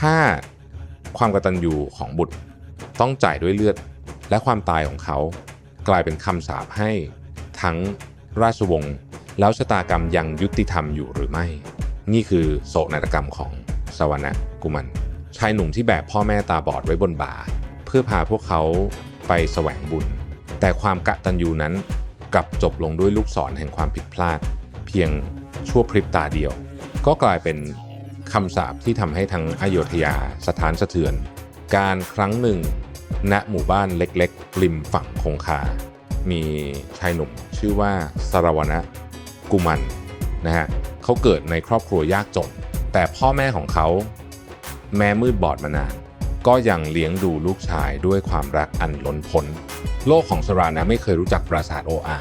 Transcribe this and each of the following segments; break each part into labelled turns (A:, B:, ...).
A: ถ้าความกตัญญูของบุตรต้องจ่ายด้วยเลือด และความตายของเขา กลายเป็นคำสาปให้ทั้งราชวงศ์แล้วชะตากรรมยังยุติธรรมอยู่หรือไม่ นี่คือโศกนาฏกรรมของสวรรณกุมัน ชายหนุ่มที่แบกพ่อแม่ตาบอดไว้บนบ่า เพื่อพาพวกเขาไปแสวงบุญ แต่ความกะตัญญูนั้นกลับจบลงด้วยลูกศรแห่งความผิดพลาด เพียงชั่วพริบตาเดียว ก็กลายเป็น คำสาปที่ทำให้ทั้งอโยธยาสถานสะเทือน การครั้งหนึ่ง ณหมู่บ้านเล็กๆ ริมฝั่งคงคา มีชายหนุ่มชื่อว่าสารวณะกุมันนะฮะเขาเกิดในครอบครัวยากจน แต่พ่อแม่ของเขาแม้มืดบอดมานาน ก็ยังเลี้ยงดูลูกชายด้วยความรักอันล้นพ้น โลกของสรานะไม่เคยรู้จักปราสาทโออา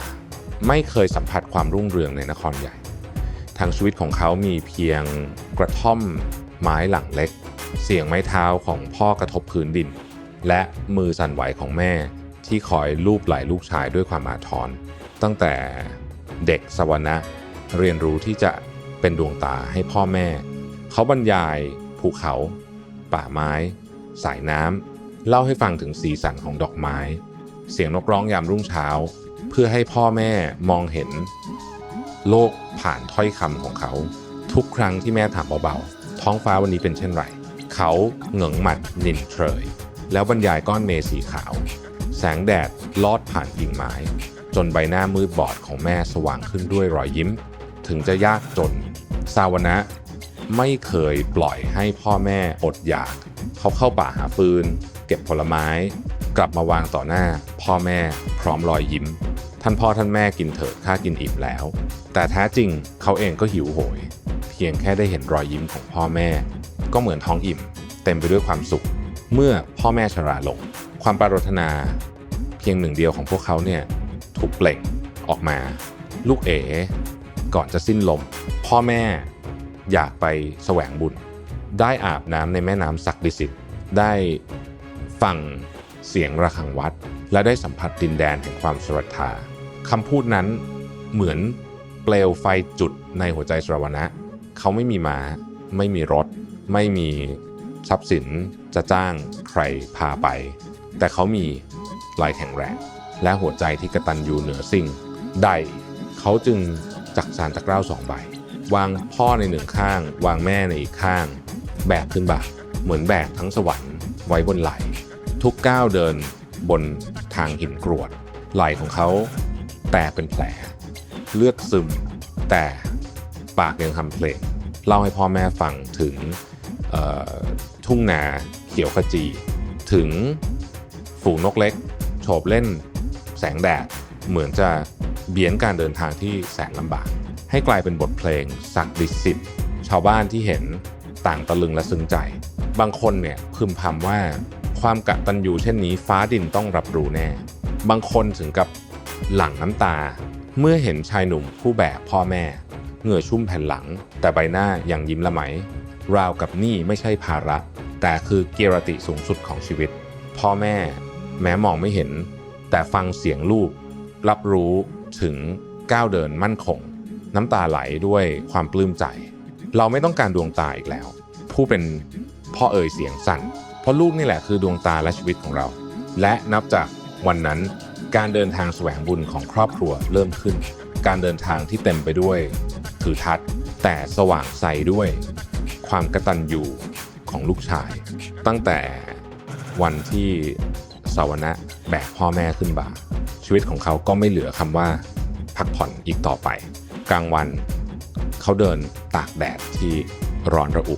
A: ไม่เคยสัมผัสความรุ่งเรืองในนครใหญ่ ทางชีวิตของเขามีเพียงกระท่อมไม้หลังเล็ก เสียงไม้เท้าของพ่อกระทบพื้นดิน และมือสั่นไหวของแม่ที่คอยลูบไหล่ลูกชายด้วยความอาทร ตั้งแต่เด็กสวรรณะเรียนรู้ที่จะเป็นดวงตาให้พ่อแม่ เขาบรรยายภูเขา ป่าไม้ สายน้ำเล่าให้ฟังถึงสีสันของดอกไม้ เสียงนกร้องยามรุ่งเช้า เพื่อให้พ่อแม่มองเห็น โลกผ่านถ้อยคำของเขา ทุกครั้งที่แม่ถามเบาๆ ท้องฟ้าวันนี้เป็นเช่นไร เขาเหงงหมัดนินเทรยแล้วบรรยายก้อนเมฆสีขาว แสงแดดลอดผ่านกิ่งไม้ จนใบหน้ามืดบอดของแม่สว่างขึ้นด้วยรอยยิ้ม ถึงจะยากจนสาวนะไม่เคยปล่อยให้พ่อแม่อดอยาก เขาเข้าป่าหาฟืน เก็บผลไม้ กลับมาวางต่อหน้า พ่อแม่พร้อมรอยยิ้ม ท่านพ่อท่านแม่กินเถอะข้ากินอิ่มแล้ว แต่แท้จริงเขาเองก็หิวโหย เพียงแค่ได้เห็นรอยยิ้มของพ่อแม่ ก็เหมือนท้องอิ่ม เต็มไปด้วยความสุข เมื่อพ่อแม่ชราลง ความปรารถนา เพียงหนึ่งเดียวของพวกเขาเนี่ยถูกเปล่งออกมา ลูกเอ๋ก่อนจะสิ้นลม พ่อแม่อยากไปแสวงบุญ ได้อาบน้ำในแม่น้ำศักดิสิทธิ์ได้ฟังเสียงระฆังวัด และได้สัมผัสดินแดนแห่งความศรัทธา คำพูดนั้นเหมือนเปลวไฟจุดในหัวใจสรวณะ เขาไม่มีมา้า ไม่มีรถ ไม่มีทรัพย์สินจะจ้างใครพาไป แต่เขามีลายแข็งแรง และหัวใจที่กระตันอยู่เหนือสิ่งใด เขาจึงจักสารตะกร้าสองใบ วางพ่อในหนึ่งข้าง วางแม่ในอีกข้าง แบกขึ้นบ่าเหมือนแบกทั้งสวรรค์ไว้บนไหล ทุกก้าวเดินบนทางหินกรวด ไหลของเขา แตกเป็นแผล เลือดซึม แต่ปากยังทำเพลงเล่าให้พ่อแม่ฟังถึงทุ่งนาเขียวขจี ถึงฝูงนกเล็กโฉบเล่นแสงแดด เหมือนจะเบียนการเดินทางที่แสนลำบาก ให้กลายเป็นบทเพลงสักดิสิทธิ์ชาวบ้านที่เห็นต่างตะลึงและซึ้งใจ บางคนเนี่ยพึมพำว่าความกตัญญูเช่นนี้ฟ้าดินต้องรับรู้แน่ บางคนถึงกับ หลั่งน้ำตา เมื่อเห็นชายหนุ่มผู้แบกพ่อแม่ เหงื่อชุ่มแผ่นหลัง แต่ใบหน้ายังยิ้มละไหม ราวกับนี่ไม่ใช่ภาระ แต่คือเกียรติสูงสุดของชีวิต พ่อแม่ แม้มองไม่เห็น แต่ฟังเสียงลูก รับรู้ถึงก้าวเดินมั่นคง น้ำตาไหลด้วยความปลื้มใจ เราไม่ต้องการดวงตาอีกแล้ว ผู้เป็นพ่อเอ่ยเสียงสั่น เพราะลูกนี่แหละคือดวงตาและชีวิตของเรา และนับจากวันนั้น การเดินทางแสวงบุญของครอบครัวเริ่มขึ้น การเดินทางที่เต็มไปด้วยถือทัศน์แต่สว่างใสด้วย ความกระตัญญูของลูกชาย ตั้งแต่วันที่สาวนะแบกพ่อแม่ขึ้นบ่า ชีวิตของเขาก็ไม่เหลือคำว่าพักผ่อนอีกต่อไป กลางวันเขาเดินตากแดดที่ร้อนระอุ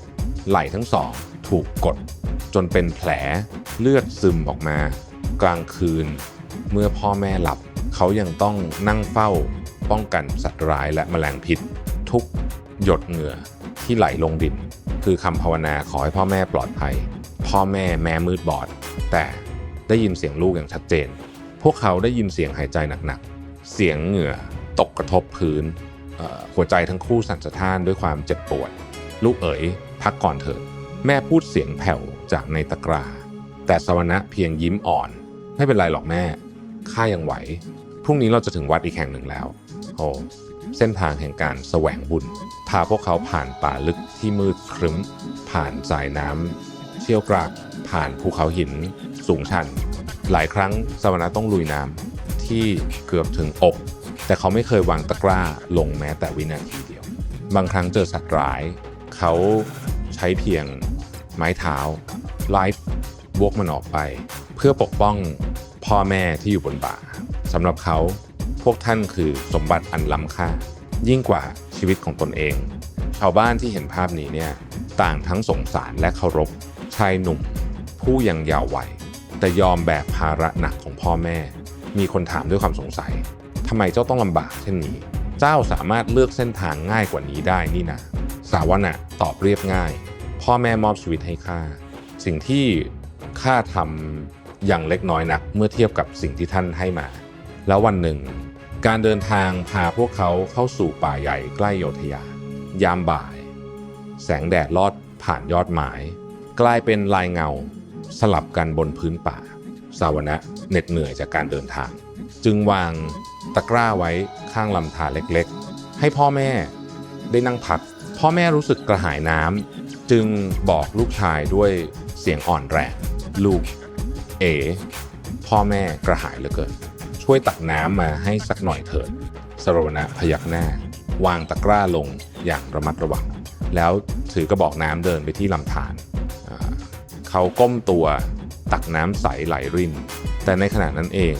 A: ไหล่ทั้งสองถูกกด จนเป็นแผลเลือดซึมออกมา กลางคืน เมื่อพ่อแม่หลับ เขายังต้องนั่งเฝ้า ป้องกันสัตว์ร้ายและแมลงพิษ ทุกหยดเหงื่อที่ไหลลงดิน คือคำภาวนาขอให้พ่อแม่ปลอดภัย พ่อแม่แม้มืดบอด แต่ได้ยินเสียงลูกอย่างชัดเจน พวกเขาได้ยินเสียงหายใจหนักๆ เสียงเหงื่อตกกระทบพื้นหัวใจทั้งคู่สั่นสะท้านด้วยความเจ็บปวด ลูกเอ๋ย พักก่อนเถิดแม่พูดเสียงแผ่วจากในตะกร้าแต่สวนะเพียงยิ้มอ่อน ไม่เป็นไรหรอกแม่ ข้ายังไหว พรุ่งนี้เราจะถึงวัดอีกแห่งหนึ่งแล้ว โอ้เส้นทางแห่งการแสวงบุญ พาพวกเขาผ่านป่าลึกที่มืดครึ้ม ผ่านสายน้ำเชี่ยวกรากผ่านภูเขาหินสูงชัน หลายครั้งสวรรค์ต้องลุยน้ำที่เกือบถึงอก แต่เขาไม่เคยวางตะกร้าลงแม้แต่วินาทีเดียว บางครั้งเจอสัตว์ร้าย เขาใช้เพียงไม้เท้าไล่วกมันออกไป เพื่อปกป้อง พ่อแม่ที่อยู่บนบ่าสำหรับเขาพวกท่านคือสมบัติอันล้ำค่า ยิ่งกว่าชีวิตของตนเอง ชาวบ้านที่เห็นภาพนี้เนี่ยต่างทั้งสงสารและเคารพชายหนุ่ม ผู้ยังเยาว์วัยแต่ยอมแบกภาระหนักของพ่อแม่ มีคนถามด้วยความสงสัยทำไมเจ้าต้องลำบากเช่นนี้ เจ้าสามารถเลือกเส้นทางง่ายกว่านี้ได้นี่นะสาวนะตอบเรียบง่าย พ่อแม่มอบชีวิตให้ข้าสิ่งที่ข้าทำ ย่างเล็กน้อยนักเมื่อเทียบกับสิ่งที่ท่านให้มา แล้ววันหนึ่ง การเดินทางพาพวกเขาเข้าสู่ป่าใหญ่ใกล้โยธยา ยามบ่าย แสงแดดลอดผ่านยอดไม้กลายเป็นลายเงาสลับกันบนพื้นป่า สาวนะเหน็ดเหนื่อยจากการเดินทาง จึงวางตะกร้าไว้ข้างลำธารเล็กๆ ให้พ่อแม่ได้นั่งพัก พ่อแม่รู้สึกกระหายน้ำจึงบอกลูกชายด้วยเสียงอ่อนแรง ลูก เอ๋พ่อแม่กระหายเหลือเกิน ช่วยตักน้ำมาให้สักหน่อยเถิดสรวณะพยักหน้า วางตะกร้าลงอย่างระมัดระวัง แล้วถือกระบอกน้ำเดินไปที่ลำธารเขาก้มตัวตักน้ำใสไหลริน แต่ในขณะนั้นเอง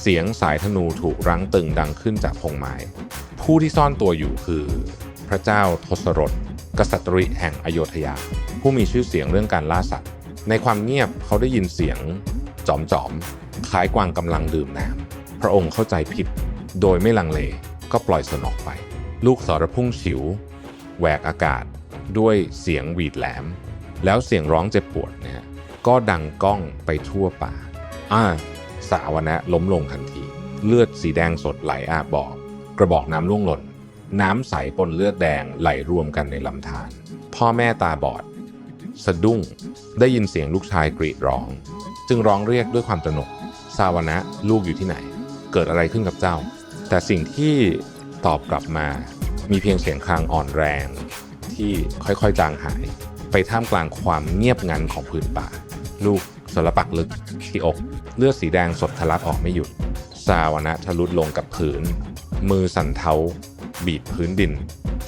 A: เสียงสายธนูถูกรั้งตึงดังขึ้นจากพงไม้ ผู้ที่ซ่อนตัวอยู่คือ พระเจ้าทศรถกษัตริย์แห่งอโยธยา ผู้มีชื่อเสียงเรื่องการล่าสัตว์ ในความเงียบเขาได้ยินเสียงจอมจอมๆคล้ายกวางกำลังดื่มน้ำพระองค์เข้าใจผิด โดยไม่ลังเลก็ปล่อยสนออกไป ลูกศรพุ่งฉิวแหวกอากาศด้วยเสียงหวีดแหลม แล้วเสียงร้องเจ็บปวดเนี่ยก็ดังก้องไปทั่วป่าอ่าสาวนะล้มลงทันที เลือดสีแดงสดไหลอาบบอกกระบอกน้ำร่วงหล่น น้ำใสปนเลือดแดงไหลรวมกันในลำธารพ่อแม่ตาบอด สะดุ้ง ได้ยินเสียงลูกชายกรีดร้อง จึงร้องเรียกด้วยความตระหนกสาวนะลูกอยู่ที่ไหน เกิดอะไรขึ้นกับเจ้า แต่สิ่งที่ตอบกลับมา มีเพียงเสียงครางอ่อนแรง ที่ค่อยๆจางหาย ไปท่ามกลางความเงียบงันของพื้นป่า ลูกสารปักลึกที่อก เลือดสีแดงสดทะลักออกไม่หยุดสาวนะทะลุดลงกับพื้น มือสั่นเทา บีบพื้นดิน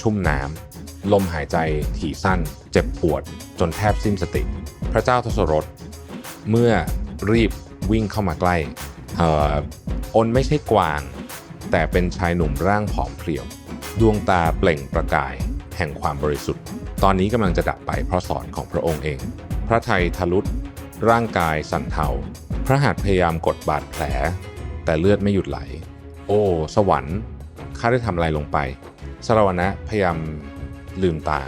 A: ชุ่มน้ำ ลมหายใจถี่สั้น เจ็บปวดจนแทบสิ้นสติ พระเจ้าทศรถเมื่อรีบวิ่งเข้ามาใกล้อออนไม่ใช่กวาง แต่เป็นชายหนุ่มร่างผอมเพรียว ดวงตาเปล่งประกายแห่งความบริสุทธิ์ ตอนนี้กำลังจะดับไปเพราะสอนของพระองค์เอง พระไทยทะลุร่างกายสั่นเทาพระหัตถ์พยายามกดบาดแผล แต่เลือดไม่หยุดไหล โอ้ สวรรค์ข้าได้ทำอะไรลงไปสรวณะพยายาม ลืมตา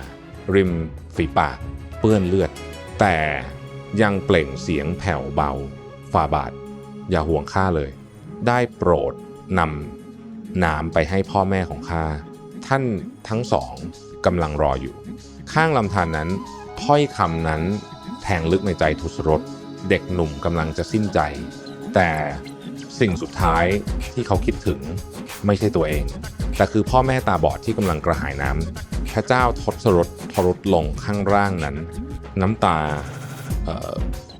A: ริมฝีปาก เปื้อนเลือด แต่ยังเปล่งเสียงแผ่วเบาฝ่าบาท อย่าห่วงข้าเลย ได้โปรดนำน้ำไปให้พ่อแม่ของข้าท่านทั้งสองกำลังรออยู่ ข้างลำธารนนั้นถ้อยคำนั้นแทงลึกในใจทุสรสเด็กหนุ่มกำลังจะสิ้นใจ แต่สิ่งสุดท้ายที่เขาคิดถึงไม่ใช่ตัวเอง แต่คือพ่อแม่ตาบอดที่กำลังกระหายน้ำ พระเจ้าทศรถทรุดลงข้างร่างนั้น น้ำตาเออ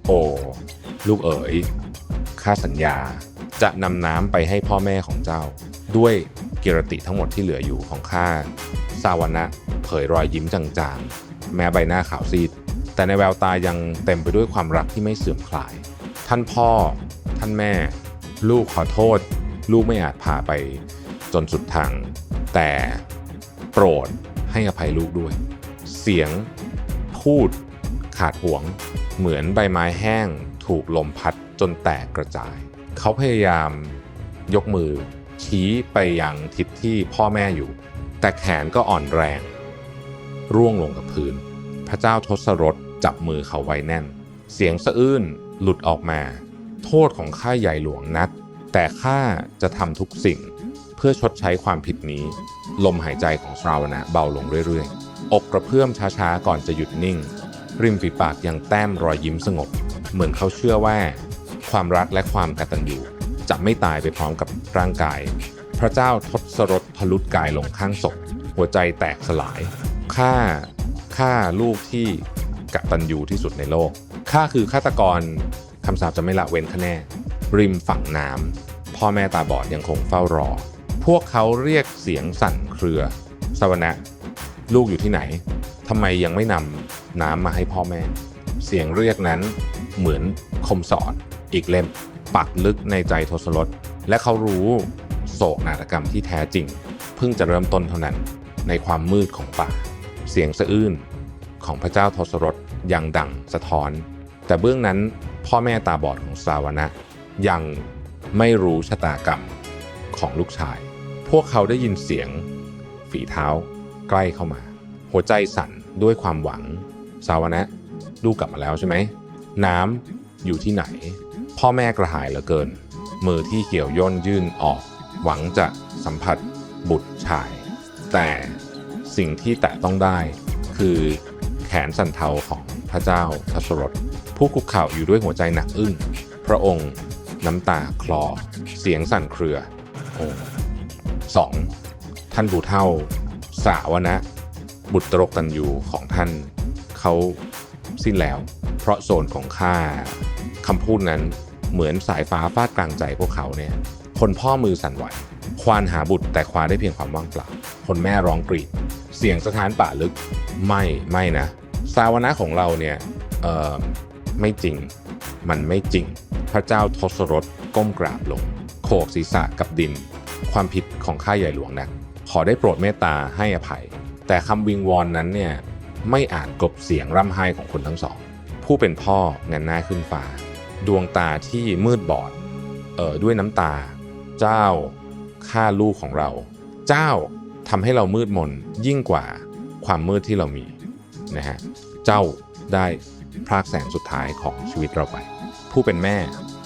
A: โอลูกเอ๋ยข้าสัญญาจะนำน้ำไปให้พ่อแม่ของเจ้า ด้วยกิรติทั้งหมดที่เหลืออยู่ของข้าสาวนะเผยรอยยิ้มจางๆ แม้ใบหน้าขาวซีด แต่ในแววตายังเต็มไปด้วยความรักที่ไม่เสื่อมคลาย ท่านพ่อ ท่านแม่ ลูกขอโทษ ลูกไม่อาจพาไปจนสุดทาง แต่โปรด ให้อภัยลูกด้วย เสียงพูดขาดห่วง เหมือนใบไม้แห้งถูกลมพัดจนแตกกระจาย เขาพยายามยกมือชี้ไปยังทิศที่พ่อแม่อยู่ แต่แขนก็อ่อนแรง ร่วงลงกับพื้น พระเจ้าทศรถจับมือเขาไว้แน่น เสียงสะอื้นหลุดออกมา โทษของข้าใหญ่หลวงนัก แต่ข้าจะทำทุกสิ่ง เพื่อชดใช้ความผิดนี้ ลมหายใจของชราวนะเบาลงเรื่อยๆ อกกระเพื่อมช้าๆ ก่อนจะหยุดนิ่ง ริมฝีปากยังแต้มรอยยิ้มสงบ เหมือนเขาเชื่อว่า ความรักและความกตัญญูจะไม่ตายไปพร้อมกับร่างกาย พระเจ้าทศรถทะลุดกายลงข้างศพ หัวใจแตกสลายฆ่าฆ่าลูกที่กตัญญูที่สุดในโลกฆ่าคือฆาตกร คำสาปจะไม่ละเว้นคะแน่ ริมฝั่งน้ำพ่อแม่ตาบอดยังคงเฝ้ารอ พวกเขาเรียกเสียงสั่นเครือสวนะลูกอยู่ที่ไหนทำไมยังไม่นำน้ำมาให้พ่อแม่ เสียงเรียกนั้นเหมือนคมสอนอีกเล่มปักลึกในใจทศรถและเขารู้โศกนาฏกรรมที่แท้จริง เพิ่งจะเริ่มต้นเท่านั้นในความมืดของป่า เสียงสะอื้นของพระเจ้าทศรถยังดังสะท้อน แต่เบื้องนั้นพ่อแม่ตาบอดของสาวนะ ยังไม่รู้ชะตากรรมของลูกชาย พวกเขาได้ยินเสียง ฝีเท้า ใกล้เข้ามา หัวใจสั่นด้วยความหวัง สาวนะลูกกลับมาแล้วใช่ไหม น้ำอยู่ที่ไหน พ่อแม่กระหายเหลือเกิน มือที่เกี่ยวย่นยื่นออก หวังจะสัมผัสบุตรชาย แต่สิ่งที่แตะต้องได้ คือแขนสันเทาของพระเจ้าทศรถผู้คุกเข่าอยู่ด้วยหัวใจหนักอึ้ง พระองค์น้ำตาคลอ เสียงสั่นเครือโอ้ สองท่านผู้เท่าสาวนะ บุตรกตันยูของท่านเขาสิ้นแล้ว เพราะโซนของข้าคำพูดนั้นเหมือนสายฟ้าฟาดกลางใจพวกเขาเนี่ยคนพ่อมือสั่นไหว ควานหาบุตรแต่ควานได้เพียงความว่างเปล่า คนแม่ร้องกรีด เสียงสถานป่าลึก ไม่ไม่นะ สาวนะของเราเนี่ยเออไม่จริง มันไม่จริง พระเจ้าทศรถก้มกราบลง โขกศีรษะกับดิน ความผิดของข้าใหญ่หลวงนะขอได้โปรดเมตตาให้อภัย แต่คำวิงวอนนั้นเนี่ยไม่อาจกลบเสียงร่ำไห้ของคนทั้งสอง ผู้เป็นพ่อเงนหน้าขึ้นฟ้า ดวงตาที่มืดบอด เอ่อด้วยน้ำตา เจ้าฆ่าลูกของเรา เจ้าทำให้เรามืดมนยิ่งกว่าความมืดที่เรามีนะฮะเจ้าได้พรากแสงสุดท้ายของชีวิตเราไป ผู้เป็นแม่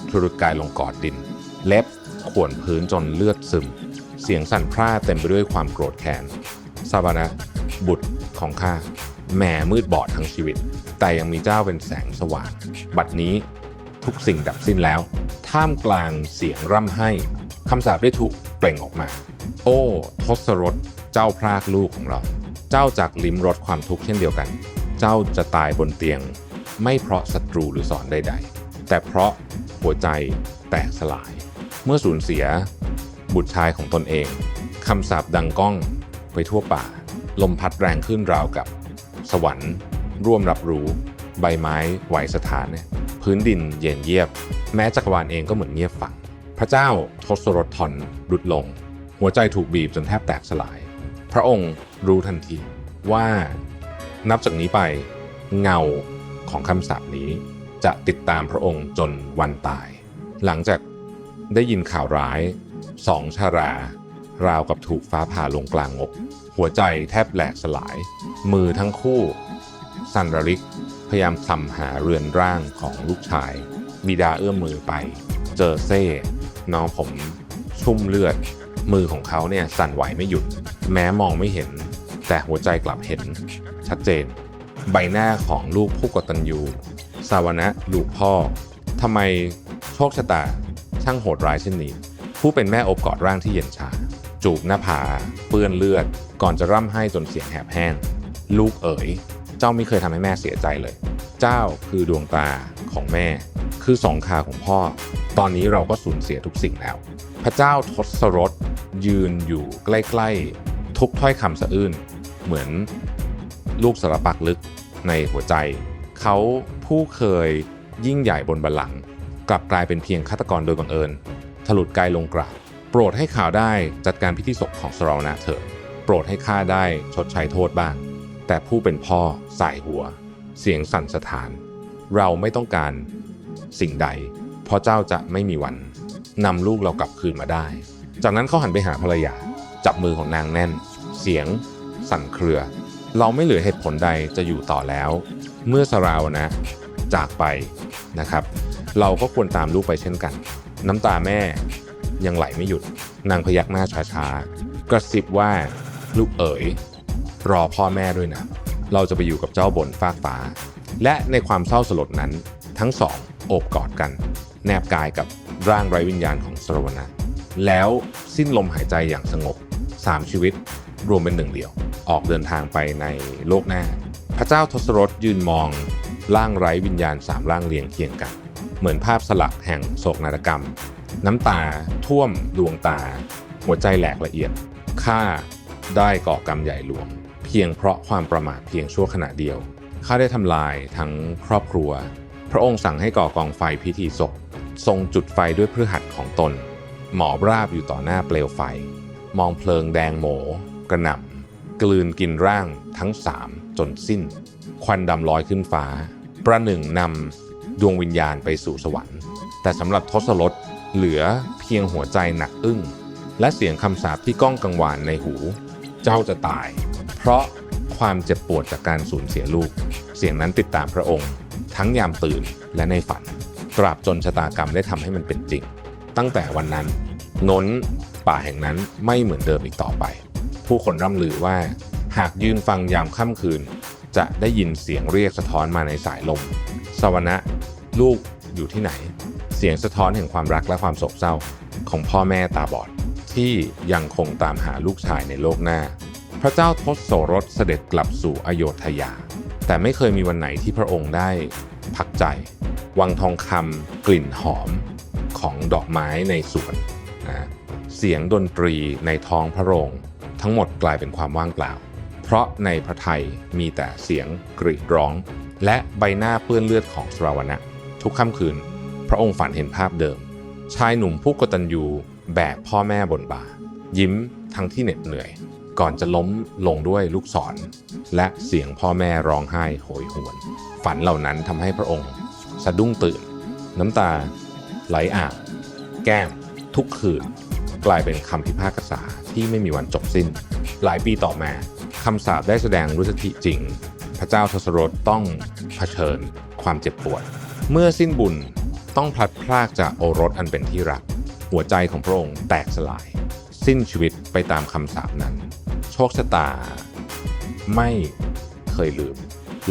A: ทุรุกายลงกอดดิน เล็บ ข่วนพื้นจนเลือดซึม เสียงสั่นพร่าเต็มไปด้วยความโกรธแค้นซาบานะ บุตรของข้าแหม่มืดบอดทั้งชีวิต แต่ยังมีเจ้าเป็นแสงสว่าง บัดนี้ทุกสิ่งดับสิ้นแล้ว ท่ามกลางเสียงร่ำไห้คำสาปได้ถูกเปล่งออกมา โอ้ทศรถเจ้าพรากลูกของเรา เจ้าจากลิ้มรสความทุกข์เช่นเดียวกัน เจ้าจะตายบนเตียง ไม่เพราะศัตรูหรือสอนใด ๆ แต่เพราะหัวใจแตกสลาย เมื่อสูญเสีย บุตรชายของตนเองคำสาปดังก้องไปทั่วป่า ลมพัดแรงขึ้นราวกับ สวรรค์ ร่วมรับรู้ใบไม้ไหวสถานเนี่ยพื้นดินเย็นเยียบ แม้จักรวาลเองก็เหมือนเงียบฝังพระเจ้าทศรถทอนรุดลง หัวใจถูกบีบจนแทบแตกสลาย พระองค์รู้ทันทีว่านับจากนี้ไปเงาของคำสาปนี้จะติดตามพระองค์จนวันตาย หลังจาก ได้ยินข่าวร้ายสองชาราราวกับถูกฟ้าผ่าลงกลางอก หัวใจแทบแหลกสลาย มือทั้งคู่ สันระริกพยายามคลำหาเรือนร่างของลูกชาย บิดาเอื้อมมือไป เจอเซ่น้องผมชุ่มเลือด มือของเขาเนี่ยสั่นไหวไม่หยุด แม้มองไม่เห็น แต่หัวใจกลับเห็น ชัดเจน ใบหน้าของลูกผู้กตัญญูสาวนะลูกพ่อทำไมโชคชะตา ช่างโหดร้ายเช่นนี้ ผู้เป็นแม่อบกอดร่างที่เย็นชา จูบหน้าผา เปื้อนเลือด ก่อนจะร่ำไห้จนเสียงแหบแห้ง ลูกเอ๋ย เจ้าไม่เคยทำให้แม่เสียใจเลย เจ้าคือดวงตาของแม่ คือสองขาของพ่อ ตอนนี้เราก็สูญเสียทุกสิ่งแล้ว พระเจ้าทศรถยืนอยู่ใกล้ๆ ทุกถ้อยคำสะอื้นเหมือนลูกสารปักลึกในหัวใจ เขาผู้เคยยิ่งใหญ่บนบัลลังก์ กลับกลายเป็นเพียงฆาตกรโดยบังเอิญถลุดกายลงกราบโปรดให้ข่าวได้จัดการพิธีศพของสราวนะเถิดโปรดให้ข้าได้ชดใช้โทษบ้าง แต่ผู้เป็นพ่อสายหัว เสียงสั่นสถาน เราไม่ต้องการสิ่งใด เพราะเจ้าจะไม่มีวันนำลูกเรากลับคืนมาได้ จากนั้นเขาหันไปหาภรรยา จับมือของนางแน่น เสียง สั่นเครือ เราไม่เหลือเหตุผลใดจะอยู่ต่อแล้ว เมื่อสราวนะ จากไปนะครับ เราก็ควรตามลูกไปเช่นกัน น้ำตาแม่ยังไหลไม่หยุด นางพยักหน้าช้าๆ กระซิบว่าลูกเอ๋ย รอพ่อแม่ด้วยนะ เราจะไปอยู่กับเจ้าบนฟากฟ้า และในความเศร้าสลดนั้น ทั้งสองโอบกอดกัน แนบกายกับร่างไร้วิญญาณของสรวนะแล้วสิ้นลมหายใจอย่างสงบสามชีวิตรวมเป็นหนึ่งเดียว ออกเดินทางไปในโลกหน้า พระเจ้าทศรถยืนมองร่างไร้วิญญาณสามร่างเรียงเคียงกัน เหมือนภาพสลักแห่งโศกนาฏกรรม น้ำตาท่วมดวงตา หัวใจแหลกละเอียดข้าได้ก่อกรรมใหญ่หลวง เพียงเพราะความประมาทเพียงชั่วขณะเดียวข้าได้ทำลายทั้งครอบครัว พระองค์สั่งให้ก่อกองไฟพิธีศพทรงจุดไฟด้วยพฤหัสของตน หมอบราบอยู่ต่อหน้าเปลวไฟ มองเพลิงแดงโหม กระหน่ำกลืนกินร่างทั้งสามจนสิ้น ควันดำลอยขึ้นฟ้า ประหนึ่งนำ ดวงวิญญาณไปสู่สวรรค์ แต่สำหรับทศรถเหลือเพียงหัวใจหนักอึ้ง และเสียงคำสาปที่ก้องกังวานในหู เจ้าจะตาย เพราะความเจ็บปวดจากการสูญเสียลูก เสียงนั้นติดตามพระองค์ ทั้งยามตื่นและในฝัน ตราบจนชะตากรรมได้ทำให้มันเป็นจริง ตั้งแต่วันนั้นน้นป่าแห่งนั้นไม่เหมือนเดิมอีกต่อไป ผู้คนร่ำลือว่า หากยืนฟังยามค่ำคืน จะได้ยินเสียงเรียกสะท้อนมาในสายลม สวรรณะลูกอยู่ที่ไหน เสียงสะท้อนแห่งความรักและความโศกเศร้าของพ่อแม่ตาบอด ที่ยังคงตามหาลูกชายในโลกหน้า พระเจ้าทศโสรสเสด็จกลับสู่อโยธยา แต่ไม่เคยมีวันไหนที่พระองค์ได้พักใจ วังทองคำกลิ่นหอมของดอกไม้ในสวนนะเสียงดนตรีในท้องพระโรงทั้งหมดกลายเป็นความว่างเปล่า เพราะในพระไทยมีแต่เสียงกรีดร้อง และใบหน้าเปื้อนเลือดของสราวนะ ทุกค่ำคืน พระองค์ฝันเห็นภาพเดิม ชายหนุ่มผู้กตัญญูแบกพ่อแม่บนบ่า ยิ้มทั้งที่เหน็ดเหนื่อย ก่อนจะล้มลงด้วยลูกศร และเสียงพ่อแม่ร้องไห้โหยหวน ฝันเหล่านั้นทำให้พระองค์ สะดุ้งตื่น น้ำตา ไหลอาบแก้ม ทุกคืน กลายเป็นคำพิพากษาที่ไม่มีวันจบสิ้น หลายปีต่อมาคำสาปได้แสดงรุสธิจริง พระเจ้าทศรถต้องเผชิญความเจ็บปวด เมื่อสิ้นบุญต้องพลัดพรากจากโอรสอันเป็นที่รัก หัวใจของพระองค์แตกสลาย สิ้นชีวิตไปตามคำสาปนั้น โชคชะตา ไม่เคยลืม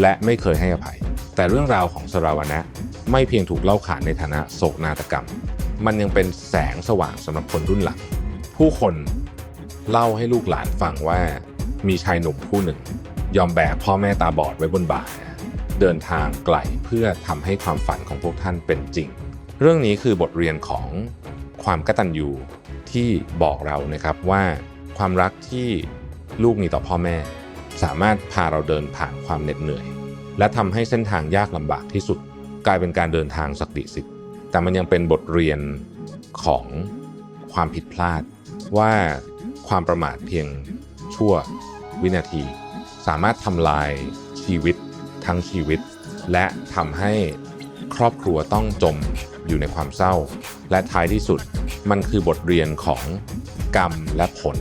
A: และไม่เคยให้อภัย แต่เรื่องราวของสราวนะไม่เพียงถูกเล่าขานในฐานะโศกนาฏกรรม มันยังเป็นแสงสว่างสำหรับคนรุ่นหลัง ผู้คนเล่าให้ลูกหลานฟังว่ามีชายหนุ่มผู้หนึ่ง ยอมแบกพ่อแม่ตาบอดไว้บนบ่าเดินทางไกลเพื่อทำให้ความฝันของพวกท่านเป็นจริง เรื่องนี้คือบทเรียนของความกตัญญูที่บอกเรานะครับว่าความรักที่ลูกมีต่อพ่อแม่ สามารถพาเราเดินผ่านความเหน็ดเหนื่อย และทำให้เส้นทางยากลำบากที่สุด กลายเป็นการเดินทางสักดิสิทธิ์แต่มันยังเป็นบทเรียนของความผิดพลาดว่าความประมาทเพียงชั่ววินาที สามารถทำลายชีวิตทั้งชีวิต และทำให้ครอบครัวต้องจมอยู่ในความเศร้า และท้ายที่สุดมันคือบทเรียนของกรรมและผล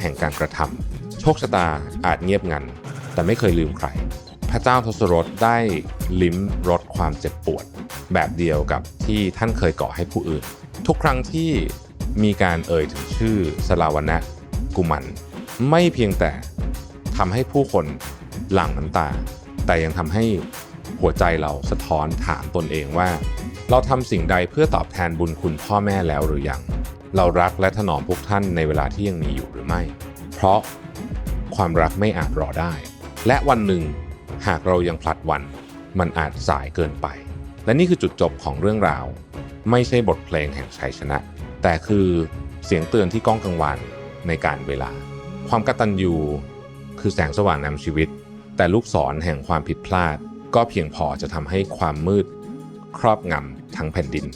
A: แห่งการกระทำโชคชะตาอาจเงียบงัน แต่ไม่เคยลืมใคร พระเจ้าทศรถได้ลิ้มรสความเจ็บปวด แบบเดียวกับที่ท่านเคยก่อให้ผู้อื่น ทุกครั้งที่มีการเอ่ยถึงชื่อสลาวนะกุมัน ไม่เพียงแต่ ทำให้ผู้คนหลั่งน้ำตา แต่ยังทำให้หัวใจเราสะท้อนถามตนเองว่า เราทำสิ่งใดเพื่อตอบแทนบุญคุณพ่อแม่แล้วหรือยัง เรารักและถนอมพวกท่านในเวลาที่ยังมีอยู่หรือไม่ เพราะความรักไม่อาจรอได้ และวันหนึ่งหากเรายังพลัดวัน มันอาจสายเกินไป และนี่คือจุดจบของเรื่องราว ไม่ใช่บทเพลงแห่งชัยชนะ แต่คือเสียงเตือนที่ก้องกังวานในการเวลา ความกตัญญู คือแสงสว่างนำชีวิต แต่ลูกศรแห่งความผิดพลาด ก็เพียงพอจะทำให้ความมืด ครอบงำทั้งแผ่นดิน